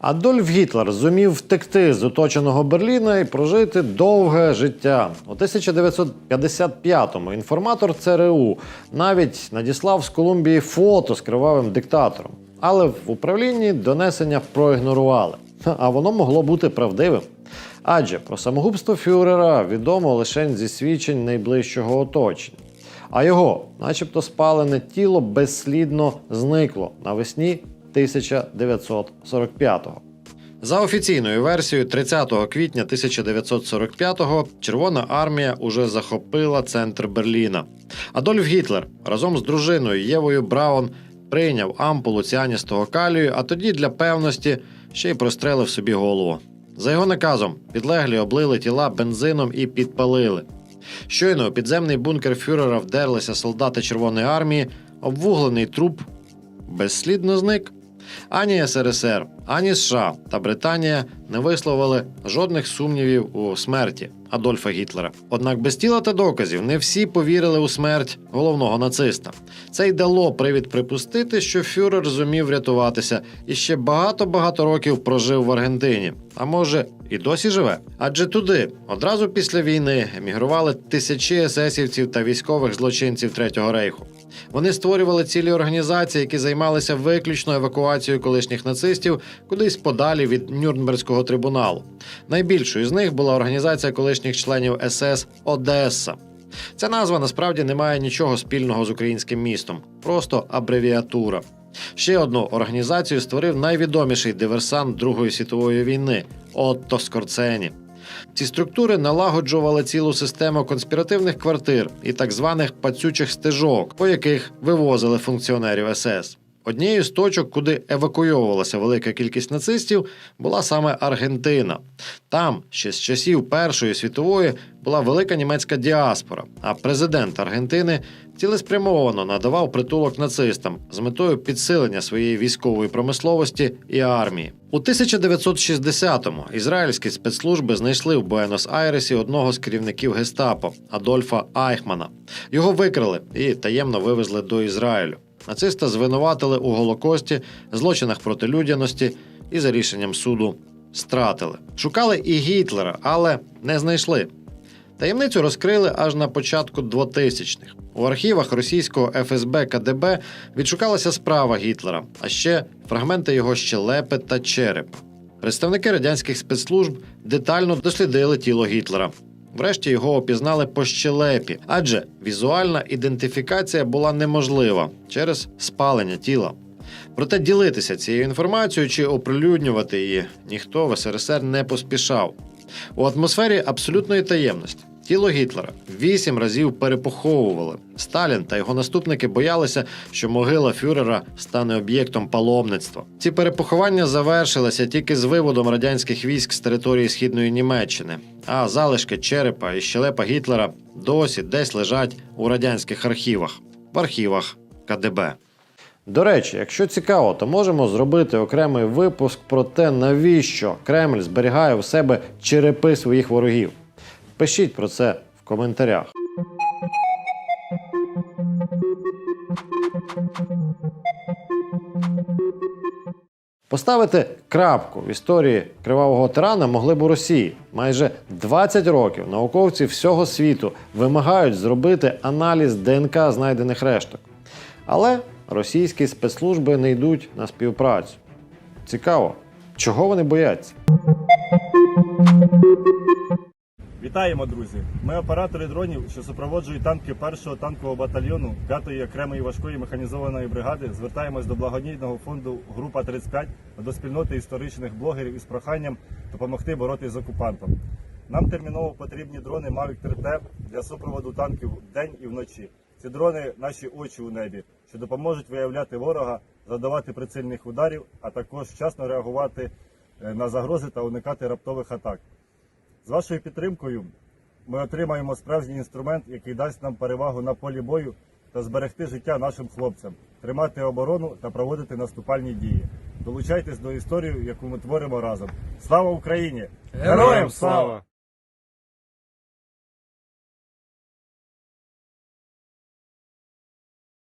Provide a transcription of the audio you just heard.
Адольф Гітлер зумів втекти з оточеного Берліна і прожити довге життя. У 1955-му інформатор ЦРУ навіть надіслав з Колумбії фото з кривавим диктатором. Але в управлінні донесення проігнорували. А воно могло бути правдивим. Адже про самогубство Фюрера відомо лише зі свідчень найближчого оточення. А його, начебто, спалене тіло безслідно зникло навесні 1945-го. За офіційною версією, 30 квітня 1945-го Червона армія уже захопила центр Берліна. Адольф Гітлер разом з дружиною Євою Браун прийняв ампулу ціаністого калію, а тоді для певності ще й прострелив собі голову. За його наказом підлеглі облили тіла бензином і підпалили. Щойно у підземний бункер фюрера вдерлися солдати Червоної армії, обвуглений труп безслідно зник. Ані СРСР, ані США та Британія не висловили жодних сумнівів у смерті Адольфа Гітлера. Однак без тіла та доказів не всі повірили у смерть головного нациста. Це й дало привід припустити, що фюрер зумів врятуватися і ще багато-багато років прожив в Аргентині. А може, і досі живе. Адже туди одразу після війни емігрували тисячі есесівців та військових злочинців Третього рейху. Вони створювали цілі організації, які займалися виключно евакуацією колишніх нацистів кудись подалі від Нюрнберзького трибуналу. Найбільшою з них була організація колишніх членів СС Одеса. Ця назва насправді не має нічого спільного з українським містом, просто абревіатура. Ще одну організацію створив найвідоміший диверсант Другої світової війни Отто Скорцені. Ці структури налагоджували цілу систему конспіративних квартир і так званих пацючих стежок, по яких вивозили функціонерів СС. Однією з точок, куди евакуйовувалася велика кількість нацистів, була саме Аргентина. Там ще з часів Першої світової була велика німецька діаспора, а президент Аргентини цілеспрямовано надавав притулок нацистам з метою підсилення своєї військової промисловості і армії. У 1960-му ізраїльські спецслужби знайшли в Буенос-Айресі одного з керівників гестапо Адольфа Айхмана. Його викрили і таємно вивезли до Ізраїлю. Нациста звинуватили у Голокості, злочинах проти людяності і за рішенням суду стратили. Шукали і Гітлера, але не знайшли. Таємницю розкрили аж на початку 2000-х. У архівах російського ФСБ КДБ відшукалася справа Гітлера, а ще фрагменти його щелепи та черепа. Представники радянських спецслужб детально дослідили тіло Гітлера. Врешті його опізнали по щелепі, адже візуальна ідентифікація була неможлива через спалення тіла. Проте ділитися цією інформацією чи оприлюднювати її ніхто в СРСР не поспішав. У атмосфері абсолютної таємності тіло Гітлера вісім разів перепоховували. Сталін та його наступники боялися, що могила фюрера стане об'єктом паломництва. Ці перепоховання завершилися тільки з виводом радянських військ з території східної Німеччини. А залишки черепа і щелепа Гітлера досі десь лежать у радянських архівах, в архівах КДБ. До речі, якщо цікаво, то можемо зробити окремий випуск про те, навіщо Кремль зберігає у себе черепи своїх ворогів. Пишіть про це в коментарях. Поставити крапку в історії кривавого тирана могли б у Росії. Майже 20 років науковці всього світу вимагають зробити аналіз ДНК знайдених решток. Але російські спецслужби не йдуть на співпрацю. Цікаво, чого вони бояться? Вітаємо, друзі! Ми оператори дронів, що супроводжують танки першого танкового батальйону 5-ї окремої важкої механізованої бригади. Звертаємось до благодійного фонду Група 35 до спільноти історичних блогерів із проханням допомогти боротися з окупантом. Нам терміново потрібні дрони Mavic 3T для супроводу танків вдень і вночі. Ці дрони наші очі у небі, що допоможуть виявляти ворога, завдавати прицільних ударів, а також вчасно реагувати е, на загрози та уникати раптових атак. З вашою підтримкою ми отримаємо справжній інструмент, який дасть нам перевагу на полі бою та зберегти життя нашим хлопцям, тримати оборону та проводити наступальні дії. Долучайтесь до історії, яку ми творимо разом. Слава Україні! Героям слава!